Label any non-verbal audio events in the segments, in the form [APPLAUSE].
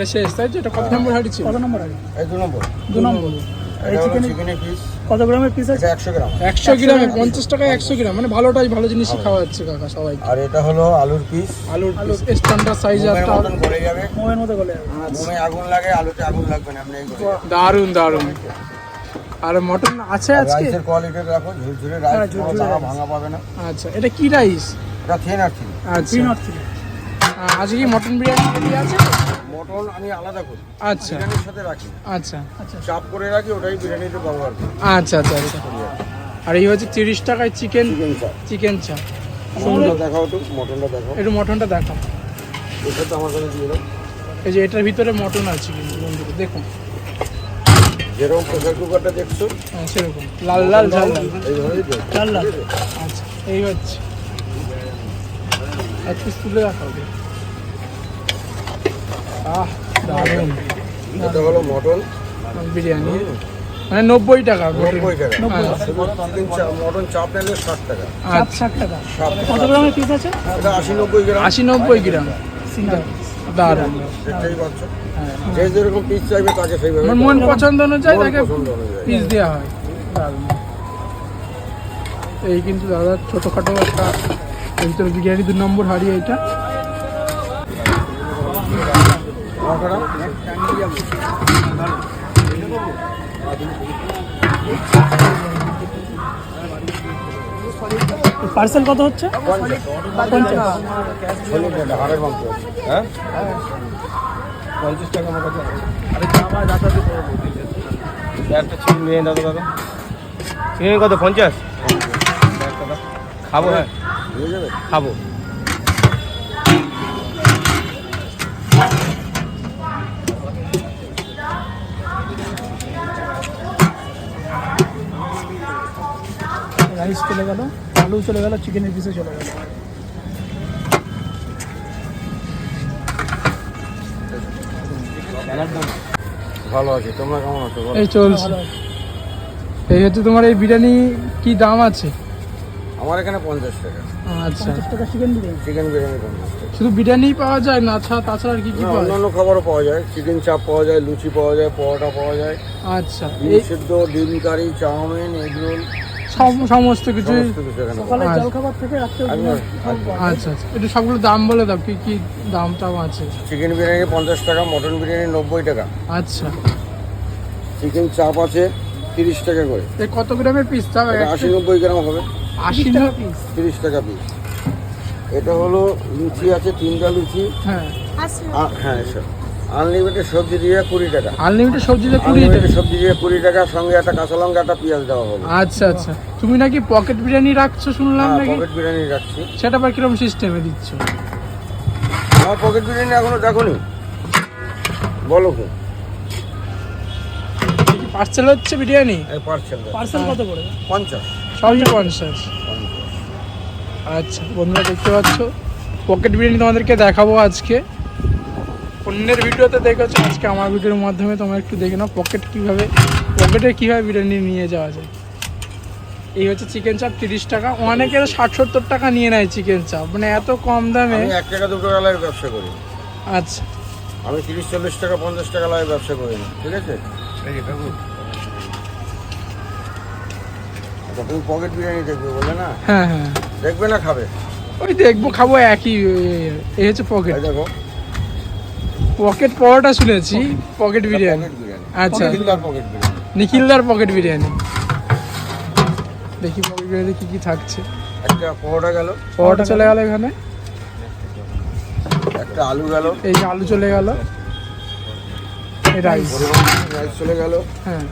এটা শেষ তাই তো এটা কত নম্বর হাঁড়ি ছিল? কত নম্বর দু নম্বর। দু নম্বর। এই চিকেনের পিস কত গ্রামের পিস আছে? একশো গ্রাম। একশো গ্রামে পঞ্চাশ টাকায় একশো গ্রাম মানে ভালোটাই ভালো জিনিসই খাওয়া যাচ্ছে কাকা সবাই। আর এটা হলো আলুর পিস আলুর স্ট্যান্ডার্ড সাইজ মোমের একটা মতন গলে যাবে। মোয়ের মতো গলে যাবে। মোমে আগুন লাগে আলুতে আগুন লাগবে না আপনি এই করে দারুণ দারুণ আর মটন আছে আজকে? রাইসের কোয়ালিটি দেখো ঝুরঝুরে হ্যাঁ, রাইস। ভাঙা পাবে না। আচ্ছা এটা কি রাইস এটা থিন আর থিন আচ্ছা। আজকে মটন বিরিয়ানি আছে? মটন আমি আলাদা করি। আচ্ছা। বিরিয়ানির সাথে রাখি। আচ্ছা। আচ্ছা চাপ করে রাখি ওটাই বিরিয়ানিতে ব্যবহার করি। আচ্ছা আচ্ছা আচ্ছা। আর এই হচ্ছে তিরিশ টাকায় চিকেন চিকেন চাপ। মটনটা দেখাও তো মটনটা দেখাও। একটু মটনটা দেখাও। এটা তো আমার কাছে দিয়ে দাও। এই যে এটার ভিতরে মটন আছে কিন্তু বন্ধুরা দেখুন। যেরকম প্রেসার কুকারটা দেখছ? হ্যাঁ, সেরকম। লাল লাল ঝাল লাল। লাল লাল। আচ্ছা এই হচ্ছে। এক পিস তুলে রাখা আহ দারুণ এটা হলো মটন। বিরিয়ানি। মানে নব্বই টাকা নব্বই টাকা। নব্বই। শুধু চিকেন চাপ মটন চাপ নিলে ষাট টাকা। আচ্ছা। ষাট টাকা। কত গ্রামের পিস আছে? এটা আশি নব্বই গ্রাম। আশি নব্বই গ্রাম। দারুণ। দেখতেই পাচ্ছ। হ্যাঁ। যে যেরকম পিস চাইবে তাকে সেইভাবে মন পছন্দ অনুযায়ী তাকে পিস দেওয়া হয়। দারুণ। এই কিন্তু দাদা ছোটোখাটো একটা বিরিয়ানি দু নম্বর হাড়ি এইটা। আপনারা পার্সেল কত হচ্ছে? পঞ্চাশ। হ্যাঁ টাকা আমার কাছে একটা চিকেন বিরিয়ানি দাদা দাদা চিকেন কত? পঞ্চাশ? খাব হ্যাঁ। খাব রাইস চলে গেল আলু চলে গেল চিকেনের পিসে চলে গেল। ভালো আছে তোমরা কেমন আছো এই চলছে। এই হচ্ছে তোমার এই বিরিয়ানি কি দাম আছে? আমার এখানে পঞ্চাশ টাকা। আচ্ছা। টাকা চিকেন বিরিয়ানি। চিকেন বিরিয়ানি পঞ্চাশ টাকা। শুধু বিরিয়ানি পাওয়া যায় না ছাড়া তাছাড়া আর কি কি পাওয়া অন্যান্য খাবারও পাওয়া যায়। চিকেন চাপ পাওয়া যায় লুচি পাওয়া যায় পরোটা পাওয়া যায়। আচ্ছা। ডিম এই সিদ্ধ ডিম কারি চাউমিন এগরোল সমস্ত কিছু সমস্ত কিছু এখানে পাওয়া সকালে আচ্ছা। যায়। আচ্ছা। আচ্ছা সবগুলো দাম বলে দাও কি কি দাম টাম আছে? চিকেন বিরিয়ানি পঞ্চাশ টাকা মটন বিরিয়ানি নব্বই টাকা। আচ্ছা। চিকেন চাপ আছে তিরিশ টাকা করে। এই কত গ্রামের পিস এটা আশি নব্বই গ্রাম হবে। আশি টাকা পিস তিরিশ টাকা পিস এটা হলো লুচি আছে তিনটা লুচি। হ্যাঁ। হ্যাঁ এসব আনলিমিটেড সবজি দিয়ে কুড়ি টাকা। আনলিমিটেড সবজিতে কুড়ি টাকা? সবজি দিয়ে কুড়ি টাকা সঙ্গে একটা কাঁচা লঙ্কা একটা পেঁয়াজ দেওয়া হবে। আচ্ছা আচ্ছা। তুমি নাকি পকেট বিরিয়ানি রাখছো শুনলাম হ্যাঁ নাকি? পকেট বিরিয়ানি রাখছি। সেটা আবার কীরকম সিস্টেমে দিচ্ছ? আমার পকেট বিরিয়ানি এখনও দেখোনি? বলো কি? পার্সেল হচ্ছে বিরিয়ানি? এই পার্সেল পার্সেল কত করে? পঞ্চাশ। সবই পঞ্চাশ। আচ্ছা বন্ধুরা দেখতে পাচ্ছ পকেট বিরিয়ানি তোমাদেরকে দেখাবো আজকে। অন্যের ভিডিওতে দেখেছ? আজকে আমার ভিডিওর মাধ্যমে তোমরা একটু দেখে নাও পকেট কীভাবে পকেটে কীভাবে বিরিয়ানি নিয়ে যাওয়া যায়। এই হচ্ছে চিকেন চাপ তিরিশ টাকা। অনেকের ষাট সত্তর টাকা নিয়ে নেয় চিকেন চাপ মানে এত কম দামে এক টাকা দুটো টাকায় ব্যবসা করি। আচ্ছা। আমি তিরিশ চল্লিশ টাকা পঞ্চাশ টাকা লাগে ব্যবসা করি না। ঠিক আছে। আচ্ছা তুমি পকেট বিরিয়ানি দেখবে বলে না? হ্যাঁ হ্যাঁ। দেখবে না খাবে? ওই দেখব খাব একই এই হচ্ছে পকেট দেখো। পকেট পরোটা শুনেছি পকেট বিরিয়ানি। আচ্ছা। নিখিলদার পকেট বিরিয়ানি। দেখি পকেট বিরিয়ানি কি কি থাকছে। একটা পরোটা গেল। পরোটা চলে গেল। এখানে? একটা আলু গেল। এই যে আলু চলে গেল। এই রাইস রাইস চলে গেল। হ্যাঁ।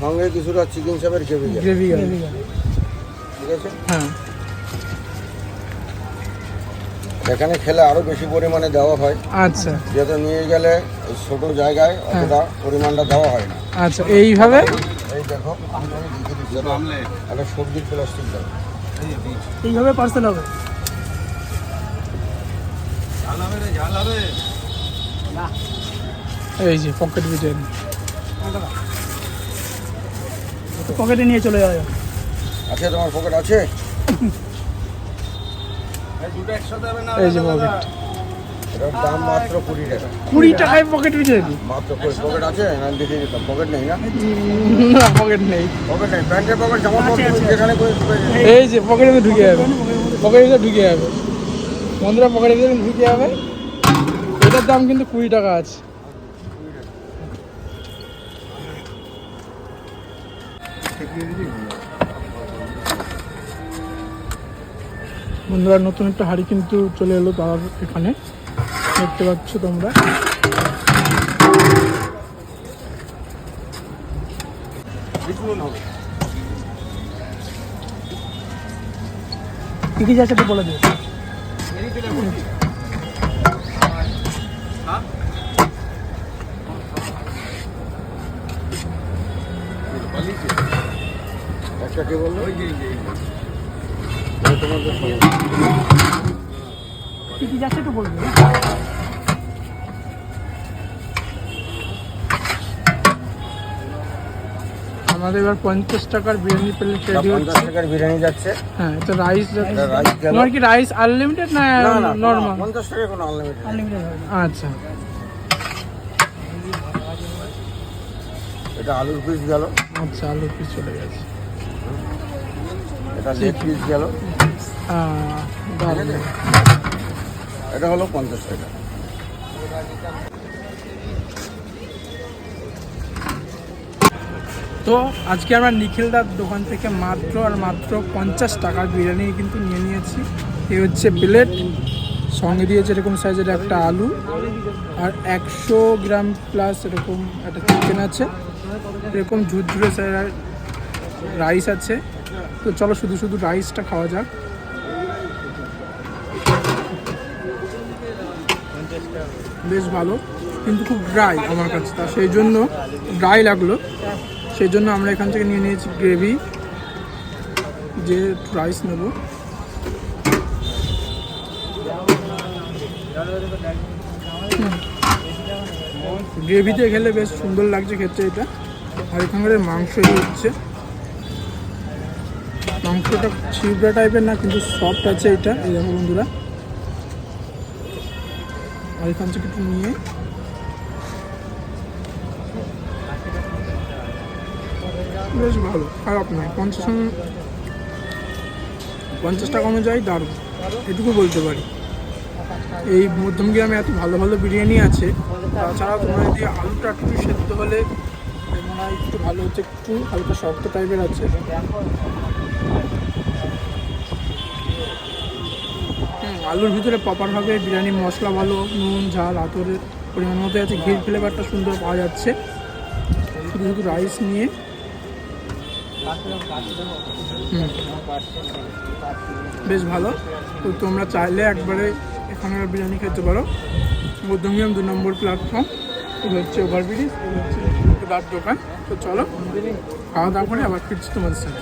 সঙ্গে কিছুটা চিকেন চাপের গ্রেভি গ্রেভি গেল। ঠিক আছে? হ্যাঁ। এখানে খেলে আরও বেশি পরিমাণে দেওয়া হয়। আচ্ছা। যেহেতু নিয়ে গেলে ওই ছোট জায়গায় অতটা পরিমাণটা দেওয়া হয় না। আচ্ছা এইভাবে? এই দেখো একটা সবজির প্লাস্টিক দাও। এইভাবে পার্সেল হবে? এই যে পকেট বিরিয়ানি পকেটে নিয়ে চলে যাওয়া যাবে আছে তোমার পকেট আছে? [LAUGHS] এই যে পকেট এটার দাম মাত্র কুড়ি টাকা। কুড়ি টাকায় পকেট মাত্র পকেট আছে? না দেখে যেতাম পকেট নেই না? না পকেট নেই। পকেট নেই। প্যান্টের পকেট জামা পকেট যেখানে করে করে- এই যে পকেটের ঢুকে যাবে। পকেটের ভিতরে ঢুকে যাবে। বন্ধুরা পকেটের ভিতরে ঢুকে যাবে। এটার দাম কিন্তু কুড়ি টাকা আছে। বন্ধুরা নতুন একটা হাড়ি কিন্তু চলে এলো তার এখানে। দেখতে পাচ্ছ তোমরা। কি কি যাচ্ছে বলে দিও। একটা কে বলল? তোমাদের কি কি যাচ্ছে একটু বলে আমাদের এবার পঞ্চাশ টাকার বিরিয়ানি প্লেট রেডি পঞ্চাশ হচ্ছে। টাকার বিরিয়ানি যাচ্ছে। হ্যাঁ এটা রাইস তোমার কি রাইস আনলিমিটেড না নর্মাল পঞ্চাশ টাকা কোনো আনলিমিটেড আনলিমিটেড আচ্ছা। এটা আলুর পিস গেল। আচ্ছা আলু পিস চলে গেছে। এটা লেগ পিস গেল। এটা হলো পঞ্চাশ টাকা। তো আজকে আমরা নিখিলদার দোকান থেকে মাত্র আর মাত্র পঞ্চাশ টাকার বিরিয়ানি কিন্তু নিয়ে নিয়েছি। এই হচ্ছে প্লেট সঙ্গে দিয়েছে এরকম সাইজের একটা আলু, আর একশো গ্রাম প্লাস এরকম একটা চিকেন আছে। এরকম ঝুরঝুরে রাইস আছে। তো চলো শুধু শুধু রাইসটা খাওয়া যাক। বেশ ভালো, কিন্তু খুব ড্রাই আমার কাছে। তা সেই জন্য ড্রাই লাগল। সেই জন্য আমরা এখান থেকে নিয়ে নিয়েছি গ্রেভি যে রাইস নেব। গ্রেভিতে খেলে বেশ সুন্দর লাগছে খেতে এটা। আর এখানকার মাংস এই হচ্ছে। মাংসটা ছিবড়া টাইপের না, কিন্তু সফট আছে এটা। এই দেখো বন্ধুরা। আর এখান থেকে একটু নিয়ে। বেশ ভালো, খারাপ নয়, পঞ্চাশ পঞ্চাশ টাকা অনুযায়ী দারুণ, এটুকু বলতে পারি। এই মধ্যম গ্রামে এত ভালো ভালো বিরিয়ানি আছে তাছাড়া তোমার যদি আলুটা একটু সেদ্ধ হলে একটু ভালো হচ্ছে, একটু হালকা শক্ত টাইপের আছে। আলুর ভিতরে প্রপারভাবে বিরিয়ানি, মশলা ভালো, নুন, ঝাল, আতরের পরিমাণ মতো আছে। ঘির ফ্লেভারটা সুন্দর পাওয়া যাচ্ছে। শুধু শুধু রাইস নিয়ে। বেশ ভালো। তো তোমরা চাইলে একবারে এখানের বিরিয়ানি খেতে পারো। মধ্যমিয়াম দু নম্বর প্ল্যাটফর্ম এই হচ্ছে ওভারব্রিজ এই হচ্ছে দোকান। তো চলো, খাওয়া দাওয়া করে আবার ফিরছি তোমাদের সাথে।